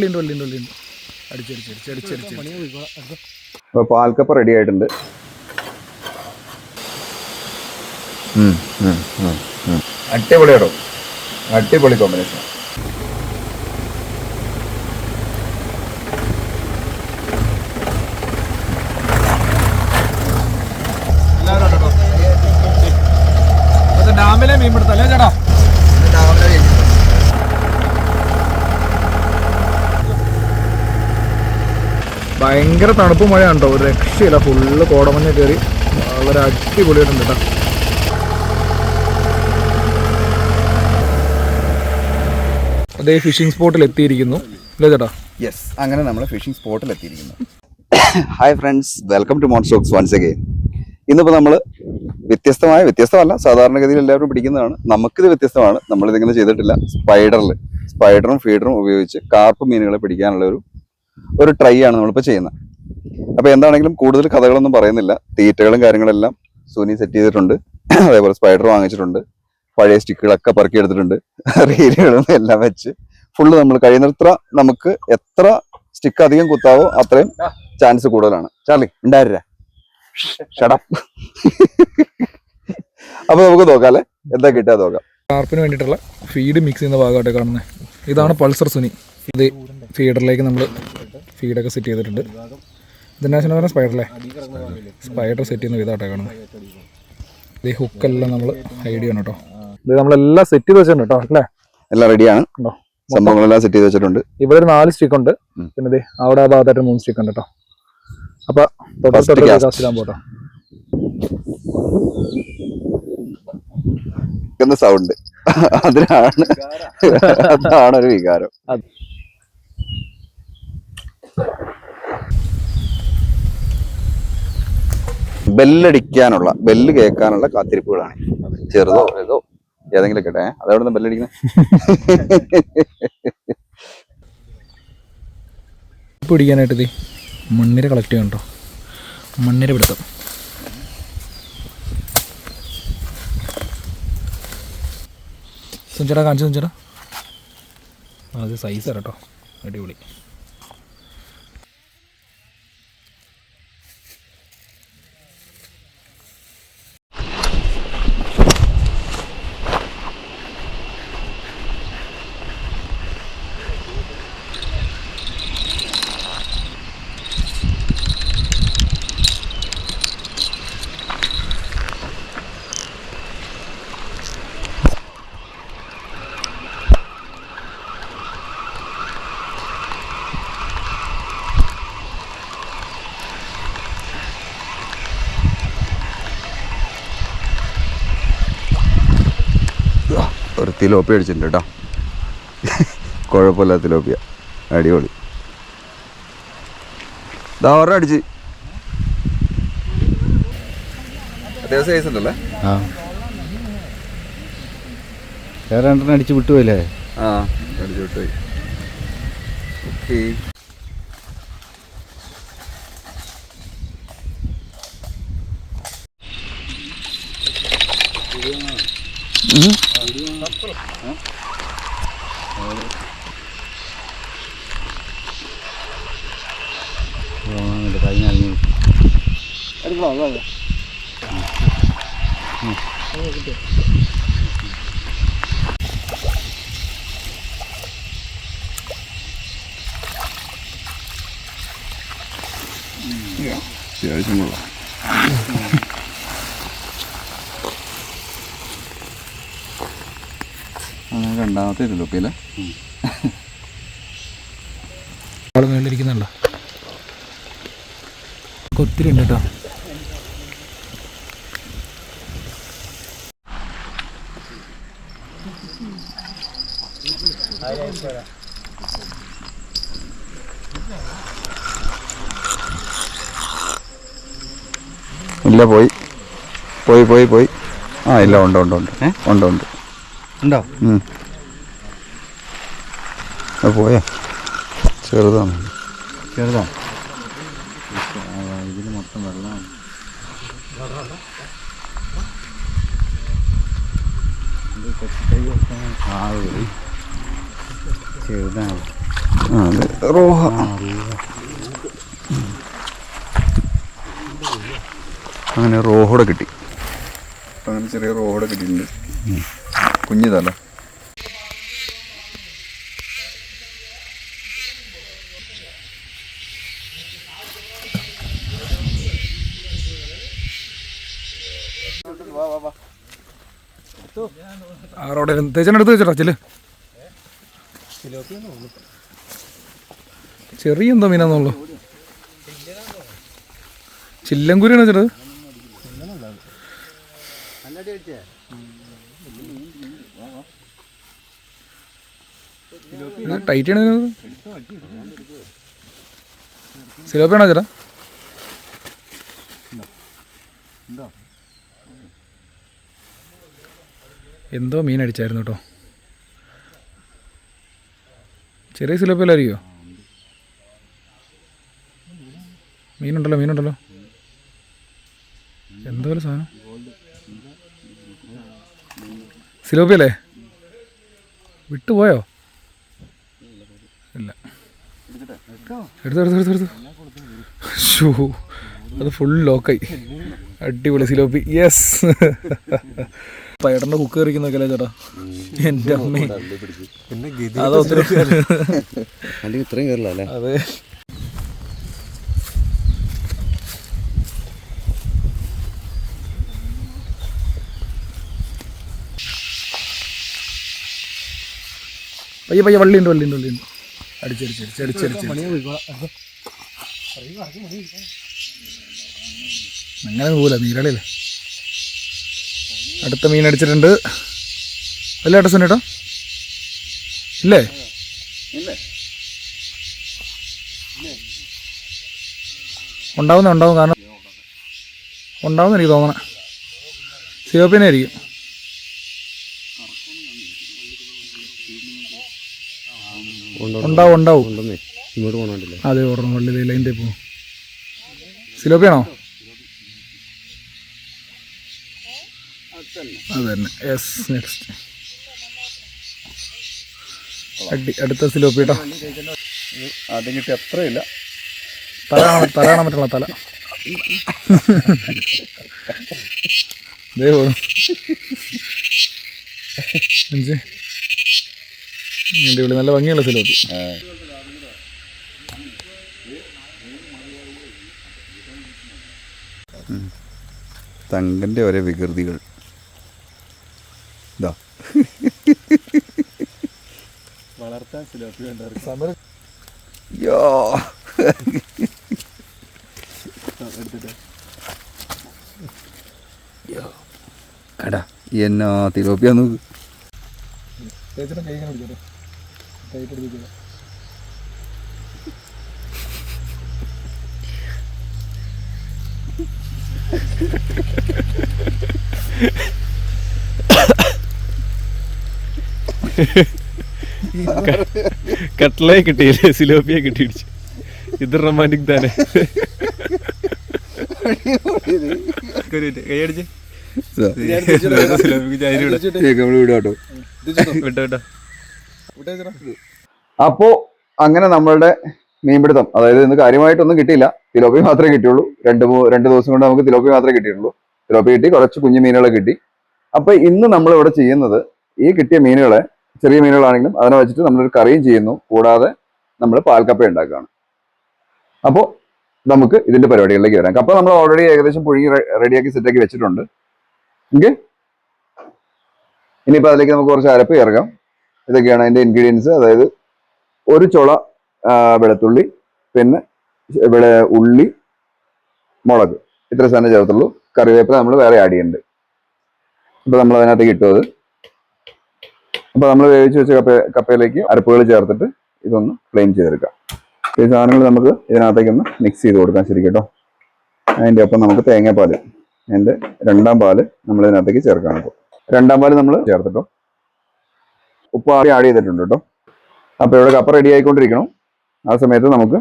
വള്ളിയുണ്ട് വള്ളിയുണ്ട് വള്ളിയുണ്ട് അടിച്ചടിച്ച് അടിച്ച് അടിച്ച് അപ്പോൾ പാൽക്കപ്പ റെഡി ആയിട്ടുണ്ട്. ഉം, ഉം, ഉം, ഉം. അടിപൊളി കേട്ടോ അടിപൊളി കോമ്പിനേഷൻ ഡാമിലെ മീൻ പിടുത്തല്ലേ ചേട്ടാ? ഭയങ്കര തണുപ്പ് മഴയാണ് കേട്ടോ. ഒരു രക്ഷയില്ല. ഫുള്ള് കോടമഞ്ഞ കയറി. വളരെ അടിപൊളിയായിട്ടുണ്ട് കേട്ടോ. അതേ ഫിഷിംഗ് സ്പോട്ടിൽ എത്തിയിരിക്കുന്നു. യെസ് അങ്ങനെ നമ്മൾ ഫിഷിംഗ് സ്പോട്ടിൽ എത്തിയിരിക്കുന്നു. ഹായ് ഫ്രണ്ട്സ് വെൽക്കം ടു മോൺസോക്സ് വൺസ് അഗെയിൻ ഇന്നിപ്പോൾ നമ്മൾ വ്യത്യസ്തമായ വ്യത്യസ്തമല്ല സാധാരണഗതിയിൽ എല്ലാവരും പിടിക്കുന്നതാണ്. നമുക്കിത് വ്യത്യസ്തമാണ്. നമ്മളിതിങ്ങനെ ചെയ്തിട്ടില്ല. സ്പൈഡറിൽ സ്പൈഡറും ഫീഡറും ഉപയോഗിച്ച് കാർപ്പ് മീനുകളെ പിടിക്കാനുള്ള ഒരു ഒരു ട്രൈ ആണ് നമ്മളിപ്പോൾ ചെയ്യുന്നത്. അപ്പോൾ എന്താണെങ്കിലും കൂടുതൽ കഥകളൊന്നും പറയുന്നില്ല. തീറ്റകളും കാര്യങ്ങളെല്ലാം സുനി സെറ്റ് ചെയ്തിട്ടുണ്ട്. അതേപോലെ സ്പൈഡർ വാങ്ങിച്ചിട്ടുണ്ട്. പഴയ സ്റ്റിക്കുകളൊക്കെ പറക്കി എടുത്തിട്ടുണ്ട്. റീലുകളും എല്ലാം വെച്ച്. ഫുള്ള് നമ്മൾ കഴിയുന്നത്ര നമുക്ക് എത്ര സ്റ്റിക്ക് അധികം കുത്താവോ അത്രയും ചാൻസ് കൂടുതലാണ്. ചാർലി ഉണ്ടായിരുന്ന ഷടപ്പ് അപ്പൊ നമുക്ക് നോക്കാം അല്ലെ? എന്താ കിട്ടാ നോക്കാം. കാർപ്പിന് വേണ്ടിട്ടുള്ള ഫീഡ് മിക്സ് ചെയ്യുന്ന ഭാഗമായിട്ട് കാണുന്നത്. ഇതാണ് പൾസർ സുനി. ഇത് ഫീഡറിലേക്ക് നമ്മൾ ഫീഡൊക്കെ സെറ്റ് ചെയ്തിട്ടുണ്ട്. ഇതിനാശനം പറഞ്ഞാൽ സ്പൈഡറല്ലേ സ്പൈഡർ സെറ്റ് ചെയ്യുന്ന വിധമായിട്ടാണ് കാണുന്നത് ഈ ഹുക്കെല്ലാം നമ്മൾ ഹൈഡ് ചെയ്യണം കേട്ടോ ഇത് നമ്മളെല്ലാം സെറ്റ് ചെയ്ത് വെച്ചിട്ടുണ്ട് കേട്ടോ അല്ലേ? എല്ലാം റെഡിയാണ് കേട്ടോ സംഭവങ്ങളെല്ലാം സെറ്റ് ചെയ്ത് വെച്ചിട്ടുണ്ട്. ഇവിടെ ഒരു നാല് സ്റ്റിക്ക് ഉണ്ട്. പിന്നെ ദേ അവിടെ ആ ഭാഗത്തായിട്ട് മൂന്ന് സ്റ്റിക്ക് ഉണ്ട് കേട്ടോ അപ്പൊ. കാസ്റ്റിലാൻ പോട്ടോ. എന്ന സൗണ്ട് അതിനാണ്. അതാണ് ഒരു വികാരം. അത്. ബെല്ലടിക്കാനുള്ള ബെല്ല് കേൾക്കാനുള്ള കാത്തിരിപ്പുകളാണ്. ചെറുതോ ഏതോ ഏതെങ്കിലും കേട്ടെ അതവിടെ നിന്ന് ബെല്ലടിക്കുന്നത് പിടിക്കാനായിട്ട് ഇത് മണ്ണിര കളക്ട് ചെയ്യണ്ടോ മണ്ണിര പിടുത്തം. സുഞ്ചേട്ടാ കാണിച്ചു സുഞ്ചേട്ടാ അത് സൈസ് കേട്ടോ അടിപൊളി ഒരു തിലോപ്പി അടിച്ചിട്ടുണ്ട് കേട്ടോ. കുഴപ്പമില്ല തിലോപ്പിയ അടിപൊളി. ദാ ഒരെണ്ണം അടിച്ച്. അത്യാവശ്യം സൈസ് ഉണ്ടല്ലേ? ആ. വേറെ രണ്ടെണ്ണം അടിച്ച് വിട്ടുപോയില്ലേ? ആ അടിച്ചു വിട്ടുപോയി. ഓക്കെ. കഴിഞ്ഞ കഴിഞ്ഞു അത്യാവശ്യം കൊള്ളാം. രണ്ടാമത്തെ തിലോപ്പിയല്ലേ ആൾ മേളിലിരിക്കുന്നുണ്ടോ? ഒത്തിരി ഉണ്ട് കേട്ടോ. ഇല്ല പോയി. പോയി പോയി പോയി. ആ ഇല്ല ഉണ്ട് ഉണ്ട് ഉണ്ട്. ഏ? ഉണ്ട് ഉണ്ട്. ഉണ്ടോ? ഉം. അത് പോയാ. ചെറുതാണ്. ചെറുതാ. ഇതിൽ മൊത്തം വെള്ളമാണ്. ചെറുതാണ്. റോഹ. അങ്ങനെ റോഹോടെ കിട്ടി. അങ്ങനെ ചെറിയ റോഹോടെ കിട്ടിയിട്ടുണ്ട്. കുഞ്ഞിതല്ല ആറോടെ തേച്ചനെ എടുത്ത് വെച്ചടാ ചെൽ ചെറിയ എന്തോ മീനാന്നുള്ളു ചില്ലങ്കുരിയാണ് വെച്ചത് ടൈറ്റ് ആണ് സിലോപ്പിയാണോ ചേട്ടാ എന്തോ മീൻ അടിച്ചായിരുന്നു കേട്ടോ ചെറിയ സിലപ്പിലായിരിക്കോ മീനുണ്ടല്ലോ മീനുണ്ടല്ലോ. എന്തോ ഒരു സാധനം. സിലോപ്പിയല്ലേ? വിട്ടുപോയോ? ഇല്ല. എടുത്തു എടുത്തു എടുത്തു ഷൂ അത് ഫുൾ ലോക്കായി അടിപൊളി സിലോപ്പി. യെസ് പയറിന്റെ കുക്ക് കറിക്കുന്നൊക്കെ ചേട്ടാ? എന്റെ അമ്മേ. ഇത്രയും കയറില്ല അല്ലേ? അതെ. പയ്യ പയ്യ വള്ളിയുണ്ട് വള്ളിയുണ്ട് വള്ളിയുണ്ട്. ഉണ്ട് അടിച്ചടിച്ച് അങ്ങനെ പോല നീരളിയല്ലേ? അടുത്ത മീൻ അടിച്ചിട്ടുണ്ട്. അല്ലേ ഏട്ടാ സുനേട്ടാ? ഇല്ലേ? ഉണ്ടാവുന്ന ഉണ്ടാവും. കാരണം ഉണ്ടാവുന്ന എനിക്ക് തോന്നണം. സിയോപ്പിനെ ആയിരിക്കും. ഉണ്ടാവും ഉണ്ടാവും. ഉണ്ടെന്നേ ഇങ്ങോട്ട് പോകണോണ്ടില്ലേ അതെ ഓടണം വള്ളി ലൈന്റെ പോകും സിലോപ്പിയാണോ? അത് തന്നെ യെസ് നെക്സ്റ്റ് അടി അടുത്ത സിലോപ്പി കേട്ടോ. ആദ്യം കിട്ടി അത്രയില്ല. തല കാണാൻ തല പറ്റുള്ള തല? ദേ പോകും അഞ്ച് അടിപൊളി നല്ല ഭംഗിയുള്ള സിലോപ്പി. തങ്കന്റെ ഒരേ വികൃതികൾ ഇതാ യോ എടാ എന്നാ തിരോപ്പിയാ നോക്ക് ചേച്ചിയുടെ കൈ ഇങ്ങനെ കൈ പിടിപ്പിച്ചോ കട്ട്ലയെ കിട്ടിയില്ലേ? സിലോപ്പിയെ കിട്ടിയിടിച്ചു. ഇത് റൊമാന്റിക് തന്നെ. കൈയടിച്ച്. അപ്പോ അങ്ങനെ നമ്മളുടെ മീൻപിടുത്തം അതായത് ഇന്ന് കാര്യമായിട്ടൊന്നും കിട്ടിയില്ല. തിലോപ്പി മാത്രമേ കിട്ടിയുള്ളൂ. രണ്ട് മൂ രണ്ട് ദിവസം കൊണ്ട് നമുക്ക് തിലോപ്പി മാത്രമേ കിട്ടിയിട്ടുള്ളൂ. തിലോപ്പി കിട്ടി കുറച്ച് കുഞ്ഞു മീനുകളെ കിട്ടി. അപ്പൊ ഇന്ന് നമ്മൾ ഇവിടെ ചെയ്യുന്നത് ഈ കിട്ടിയ മീനുകളെ ചെറിയ മീനുകളാണെങ്കിലും അതിനെ വെച്ചിട്ട് നമ്മളൊരു കറിയും ചെയ്യുന്നു. കൂടാതെ നമ്മൾ പാൽക്കപ്പ ഉണ്ടാക്കുകയാണ്. അപ്പോൾ നമുക്ക് ഇതിന്റെ പരിപാടികളിലേക്ക് വരാം. കപ്പ നമ്മൾ ഓൾറെഡി ഏകദേശം പുഴുങ്ങി റെഡിയാക്കി സെറ്റാക്കി വെച്ചിട്ടുണ്ട്. ഓക്കെ ഇനിയിപ്പോൾ അതിലേക്ക് നമുക്ക് കുറച്ച് അരപ്പ് ചേർക്കാം ഇതൊക്കെയാണ് അതിന്റെ ഇൻഗ്രീഡിയൻസ് അതായത് ഒരു ചുള വെളുത്തുള്ളി പിന്നെ ഇവിടെ ഉള്ളി മുളക്. ഇത്ര സാധനം ചേർത്തുള്ളൂ. കറിവേപ്പില നമ്മൾ വേറെ ആഡ് ചെയ്യുന്നുണ്ട് ഇപ്പം നമ്മൾ അതിനകത്തേക്ക് ഇട്ടു അപ്പൊ നമ്മൾ വേവിച്ച് വെച്ച കപ്പ കപ്പയിലേക്ക് അരപ്പുകൾ ചേർത്തിട്ട് ഇതൊന്ന് പ്ലെയിൻ ചെയ്തെടുക്കാം. ഈ സാധനങ്ങൾ നമുക്ക് ഇതിനകത്തേക്ക് ഒന്ന് മിക്സ് ചെയ്ത് കൊടുക്കാം ശരി കേട്ടോ. അതിന്റെ ഒപ്പം നമുക്ക് തേങ്ങാപ്പാൽ അതിന്റെ രണ്ടാം പാൽ നമ്മൾ ഇതിനകത്തേക്ക് ചേർക്കാണ് ഇപ്പോൾ രണ്ടാം പാൽ നമ്മൾ ചേർത്തിട്ടോ. ഉപ്പ് ആദ്യം ആഡ് ചെയ്തിട്ടുണ്ട് കേട്ടോ. അപ്പോൾ ഇവിടെ കപ്പ റെഡി ആയിക്കൊണ്ടിരിക്കണം. ആ സമയത്ത് നമുക്ക്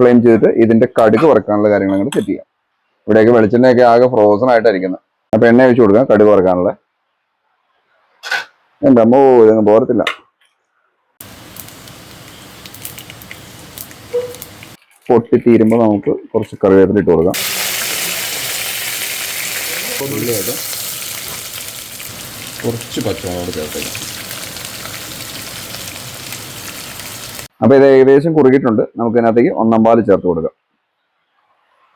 ഫ്ലെയിം ചെയ്തിട്ട് ഇതിന്റെ കടുക് വറക്കാനുള്ള കാര്യങ്ങൾ അങ്ങോട്ട് സെറ്റ് ചെയ്യാം. ഇവിടെയൊക്കെ വെളിച്ചെണ്ണയൊക്കെ ആകെ ഫ്രോസൺ ആയിട്ടായിരിക്കുന്നത് അപ്പോൾ എണ്ണ ഒഴിച്ചു കൊടുക്കാം കടുക് വറക്കാനുള്ള. എന്റെ അമ്മോ പോരത്തില്ല. പൊട്ടി തീരുമ്പോൾ നമുക്ക് കുറച്ച് കറിവേപ്പില ഇട്ട് കൊടുക്കാം. കുറച്ച് പച്ചമുളക് ചേർത്തേക്കാം അപ്പോൾ ഇത് ഏകദേശം കുറുകിയിട്ടുണ്ട്. നമുക്ക് ഇതിനകത്തേക്ക് ഒന്നാം പാൽ ചേർത്ത് കൊടുക്കാം.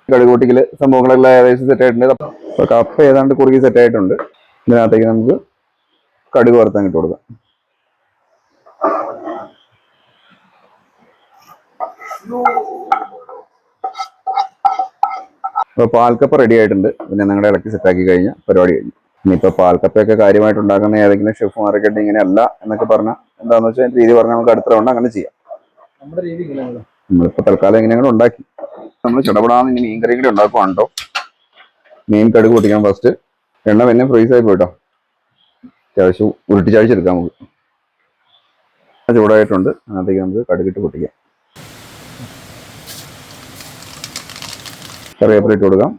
കടുകൂട്ടിക്കൽ സംഭവങ്ങളെല്ലാം ഏകദേശം സെറ്റ് ആയിട്ടുണ്ട്. അപ്പോൾ കപ്പ ഏതാണ്ട് കുറുകി സെറ്റ് ആയിട്ടുണ്ട്. ഇതിനകത്തേക്ക് നമുക്ക് കടുക് വറുത്താൻ ഇട്ട് കൊടുക്കാം. ഇപ്പൊ പാൽക്കപ്പ റെഡി ആയിട്ടുണ്ട്. പിന്നെ നിങ്ങളുടെ ഇളക്കി സെറ്റാക്കി കഴിഞ്ഞാൽ പരിപാടി കഴിഞ്ഞു. ഇനിയിപ്പോൾ പാൽക്കപ്പയൊക്കെ കാര്യമായിട്ട് ഉണ്ടാക്കുന്ന ഏതെങ്കിലും ഷെഫുമാരൊക്കെ ഇങ്ങനെ അല്ല എന്നൊക്കെ പറഞ്ഞാൽ എന്താന്ന് വെച്ചാൽ രീതി പറഞ്ഞാൽ നമുക്ക് അടുത്ത റൗണ്ട് അങ്ങനെ ചെയ്യാം. നമ്മളിപ്പോൾ തൽക്കാലം എങ്ങനെയാണ് ഉണ്ടാക്കി. നമ്മൾ ചുടപടാന്ന് ഇനി മീൻ കറി കൂടി ഉണ്ടാക്കുവാണ്ടോ മീൻ കടുക് പൊട്ടിക്കാൻ ഫസ്റ്റ് എണ്ണ പിന്നെ ഫ്രീസ് ആയി പോയിട്ടോ. അത്യാവശ്യം ഉരുട്ടിച്ചാഴ്ചെടുക്കാം നമുക്ക്. അത് ചൂടായിട്ടുണ്ട്. അതിനകത്തേക്ക് നമുക്ക് കടുകിട്ട് പൊട്ടിക്കാം. കറിവേപ്പില ഇട്ട് കൊടുക്കാം.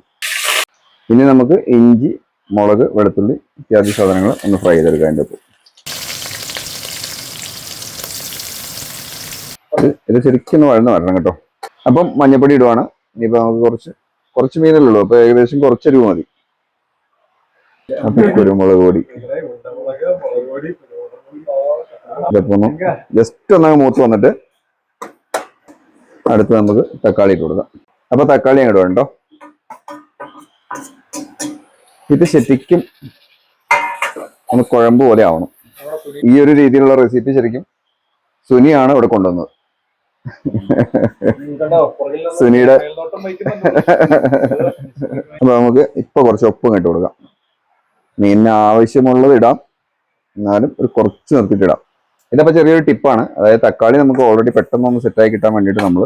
ഇനി നമുക്ക് ഇഞ്ചി മുളക് വെളുത്തുള്ളി ഇത്യാദി സാധനങ്ങൾ ഒന്ന് ഫ്രൈ ചെയ്തെടുക്കാം അതിന്റെ ഒപ്പം ഇത് ശരിക്കും വഴന്ന് വരണം കേട്ടോ. അപ്പം മഞ്ഞപ്പൊടി ഇടുവാണ്. ഇനിയിപ്പോൾ നമുക്ക് കുറച്ച് കുറച്ച് മീനല്ലേ ഉള്ളൂ. അപ്പോൾ ഏകദേശം കുറച്ചൊരു മതി. അപ്പം കുരുമുളക് പൊടി. ഇതിപ്പോ ഒന്ന് ജസ്റ്റ് ഒന്നങ്ങ് മൂത്ത് വന്നിട്ട് അടുത്ത് നമുക്ക് തക്കാളി ഇട്ട് കൊടുക്കാം. അപ്പൊ തക്കാളി അങ്ങോട്ട് വേണ്ടോ ഇത് ശരിക്കും ഒന്ന് കുഴമ്പ് പോലെ ആവണം. ഈ ഒരു രീതിയിലുള്ള റെസിപ്പി ശരിക്കും സുനിയാണ് ഇവിടെ കൊണ്ടുവന്നത്. സുനിയുടെ അപ്പൊ നമുക്ക് ഇപ്പൊ കുറച്ച് ഉപ്പും ഇട്ട് കൊടുക്കാം. മീനിന് ആവശ്യമുള്ളത് ഇടാം. എന്നാലും ഒരു കുറച്ച് നിർത്തിയിട്ടിടാം. ഇതിനപ്പോൾ ചെറിയൊരു ടിപ്പാണ്. അതായത് തക്കാളി നമുക്ക് ഓൾറെഡി പെട്ടെന്ന് ഒന്ന് സെറ്റായി കിട്ടാൻ വേണ്ടിയിട്ട് നമ്മൾ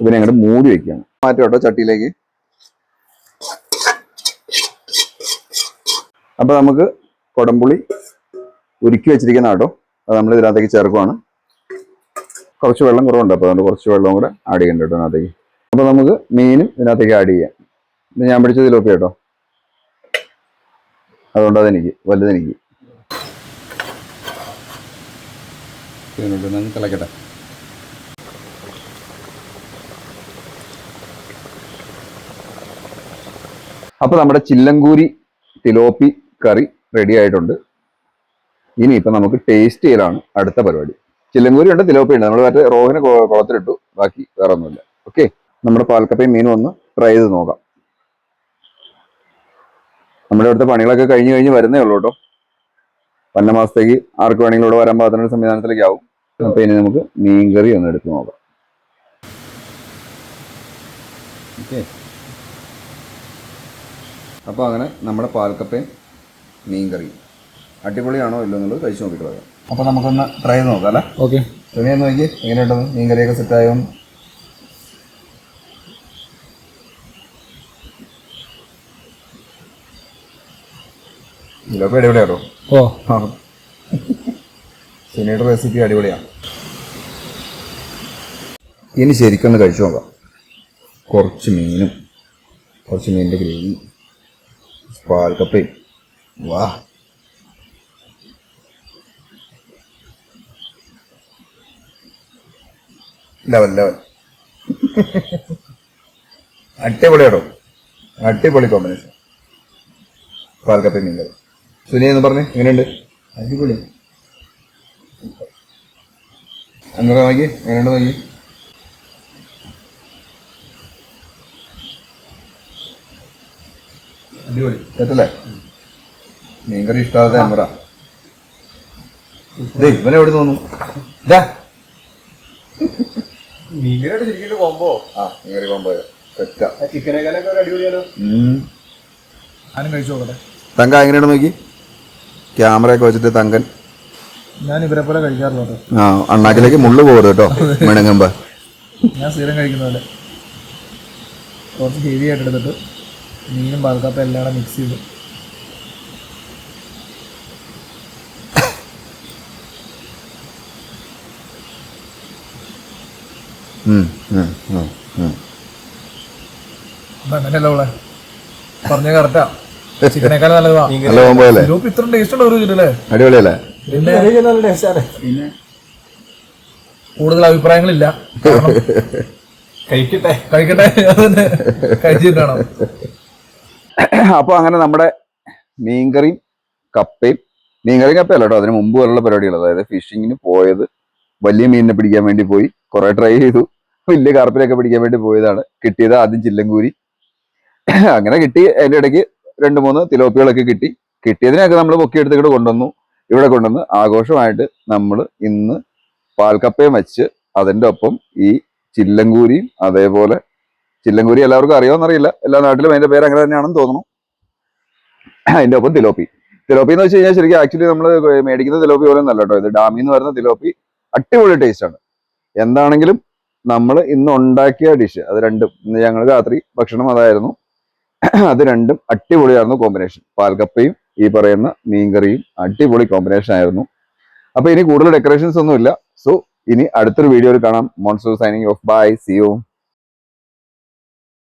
ഇതിനെ അങ്ങോട്ട് മൂടി വെക്കുകയാണ്. മാറ്റി കേട്ടോ ചട്ടിയിലേക്ക്. അപ്പോൾ നമുക്ക് കൊടംപുളി ഉരുക്കി വെച്ചിരിക്കുന്ന കേട്ടോ. അത് നമ്മൾ ഇതിനകത്തേക്ക് ചേർക്കുവാണ്. കുറച്ച് വെള്ളം കുറവുണ്ട്. അപ്പോൾ അതുകൊണ്ട് കുറച്ച് വെള്ളം കൂടെ ആഡ് ചെയ്യണ്ട കേട്ടോ അതിനകത്തേക്ക് അപ്പോൾ നമുക്ക് മീനും ഇതിനകത്തേക്ക് ആഡ് ചെയ്യാം. ഇത് ഞാൻ പിടിച്ചത് ലോപ്പി കേട്ടോ അതുകൊണ്ട് അതെനിക്ക് വലുതെനിക്ക്. തിളക്കട്ടെ. അപ്പൊ നമ്മുടെ ചില്ലങ്കൂരി തിലോപ്പി കറി റെഡി ആയിട്ടുണ്ട്. ഇപ്പൊ നമുക്ക് ടേസ്റ്റ് ചെയ്യലാണ് അടുത്ത പരിപാടി. ചില്ലങ്കൂരി ഉണ്ട് തിലോപ്പി ഉണ്ട്. നമ്മൾ മറ്റേ റോഹിനെ കുളത്തിലിട്ടു. ബാക്കി വേറെ ഒന്നുമില്ല ഓക്കെ നമ്മുടെ പാൽക്കപ്പയും മീനും ഒന്ന് ട്രൈ ചെയ്ത് നോക്കാം. നമ്മുടെ അടുത്ത പണികളൊക്കെ കഴിഞ്ഞു കഴിഞ്ഞ് വരുന്നേ ഉള്ളൂ കേട്ടോ. വന്ന മാസത്തേക്ക് ആർക്ക് വേണമെങ്കിലും ഇവിടെ വരാൻ പാകത്തിനൊരു സംവിധാനത്തിലേക്ക് ആവും അപ്പൊ ഇനി നമുക്ക് മീൻകറി ഒന്ന് എടുത്തു നോക്കാം. ഓക്കെ. അപ്പോൾ അങ്ങനെ നമ്മുടെ പാൽക്കപ്പയും മീൻകറി അടിപൊളിയാണോ ഇല്ലോ എന്നുള്ളത് കഴിച്ചു നോക്കിയിട്ട് പറയാം. അപ്പോൾ നമുക്കൊന്ന് ട്രൈ ചെയ്ത് നോക്കാം അല്ലേ? ഓക്കെ. തുണിയൊന്ന് നോക്കി എങ്ങനെയുണ്ടെന്ന് മീൻകറിയൊക്കെ സെറ്റായോ ഇതിലൊക്കെ അടിപൊളിയാട്ടോ. ഓ. ആ. സിനിയുടെ റെസിപ്പി അടിപൊളിയാണ് ഇനി ശരിക്കൊന്ന് കഴിച്ചു നോക്കാം. കുറച്ച് മീനും കുറച്ച് മീനിന്റെ ഗ്രേവി പാൽക്കപ്പയും വാ. Level level. അടിപൊളിയാട്ടോ അടിപൊളി കോമ്പിനേഷൻ. പാൽക്കപ്പയും മീൻ കറി. സുനി എന്ന് പറഞ്ഞേ. എങ്ങനെയുണ്ട്? അടിപൊളി. അങ്ങനെ നോക്കി. എങ്ങനെയുണ്ട് നോക്കി? അടിപൊളി. കേട്ടല്ലേ? മീൻകറി ഇഷ്ടാവാത്ത അമ്പറ പറ ഇതേ ഇവനെ എവിടെ തോന്നുന്നു ഇതാ മീൻകറിയായിട്ട് ശരിക്കും കോമ്പോ ആ മീൻകറി പോകുമ്പോ തെറ്റാ. ചിക്കനേക്കാളൊക്കെ ഉം. ഞാനും കഴിച്ചു നോക്കട്ടെ. തങ്ക എങ്ങനെയാണ് നോക്കി? ക്യാമറയൊക്കെ വെച്ചിട്ട് തങ്കൻ. ഞാൻ ഇവരെ പോലെ കഴിക്കാറില്ല ആ അണ്ണാക്കിലേക്ക് മുള്ളു പോകരുത് കേട്ടോ മിണങ്ങുമ്പോ. ഞാൻ സ്ഥിരം കഴിക്കുന്ന പോലെ. കുറച്ച് ഹെവി ആയിട്ട് എടുത്തിട്ട് മീനും പാൽക്കപ്പ എല്ലാം മിക്സ് ചെയ്തു. അപ്പം അങ്ങനെയല്ല ഉള്ളേ? പറഞ്ഞ കറക്റ്റാ നല്ലതാ. നല്ല കോമ്പോ അല്ലേ? ഇതിലോപ്പ് ഇത്ര ടേസ്റ്റ് ഉള്ള ഒരു ഇതില്ലേ? അടിപൊളിയല്ലേ? പിന്നെ? കൂടുതൽ അഭിപ്രായങ്ങളില്ല. കാരണം കഴിക്കട്ടെ. കഴിക്കട്ടെ. അതന്നെ. കഴിച്ചിട്ടാണോ അപ്പൊ അങ്ങനെ നമ്മുടെ മീൻകറിയും കപ്പയും. മീൻകറിയും കപ്പയല്ല കേട്ടോ. അതിന് മുമ്പ് വരെയുള്ള പരിപാടികൾ. അതായത് ഫിഷിങ്ങിന് പോയത് വലിയ മീനിനെ പിടിക്കാൻ വേണ്ടി പോയി. കുറെ ട്രൈ ചെയ്തു. വലിയ കാർപ്പിലൊക്കെ പിടിക്കാൻ വേണ്ടി പോയതാണ്. കിട്ടിയത് ആദ്യം ചില്ലങ്കൂരി അങ്ങനെ കിട്ടി. അതിന്റെ ഇടയ്ക്ക് രണ്ട് മൂന്ന് തിലോപ്പികളൊക്കെ കിട്ടി. കിട്ടിയതിനൊക്കെ നമ്മൾ പൊക്കിയെടുത്ത് ഇവിടെ കൊണ്ടുവന്നു. ഇവിടെ കൊണ്ടുവന്ന് ആഘോഷമായിട്ട് നമ്മൾ ഇന്ന് പാൽക്കപ്പയും വെച്ച് അതിന്റെ ഒപ്പം ഈ ചില്ലങ്കൂരിയും അതേപോലെ ചില്ലങ്കൂരി എല്ലാവർക്കും അറിയാമെന്നറിയില്ല എല്ലാ നാട്ടിലും അതിന്റെ പേര് അങ്ങനെ തന്നെയാണെന്ന് തോന്നുന്നു. അതിന്റെ ഒപ്പം തിലോപ്പി. തിലോപ്പി എന്ന് വെച്ച് കഴിഞ്ഞാൽ ശരിക്കും ആക്ച്വലി നമ്മൾ മേടിക്കുന്ന തിലോപ്പി പോലെ നല്ല കേട്ടോ. ഇത് ഡാമിൽ നിന്ന് വരുന്ന തിലോപ്പി അടിപൊളി ടേസ്റ്റ് ആണ്. എന്താണെങ്കിലും നമ്മൾ ഇന്ന് ഉണ്ടാക്കിയ ഡിഷ് അത് രണ്ടും. ഇന്ന് ഞങ്ങൾ രാത്രി ഭക്ഷണം അതായിരുന്നു. അത് രണ്ടും അടിപൊളിയായിരുന്നു കോമ്പിനേഷൻ പാൽക്കപ്പയും ഈ പറയുന്ന മീൻകറിയും അടിപൊളി കോമ്പിനേഷൻ ആയിരുന്നു. അപ്പൊ ഇനി കൂടുതൽ ഡെക്കറേഷൻസ് ഒന്നുമില്ല. സോ ഇനി അടുത്തൊരു വീഡിയോയിൽ കാണാം. മോൺസോ signing off bye see you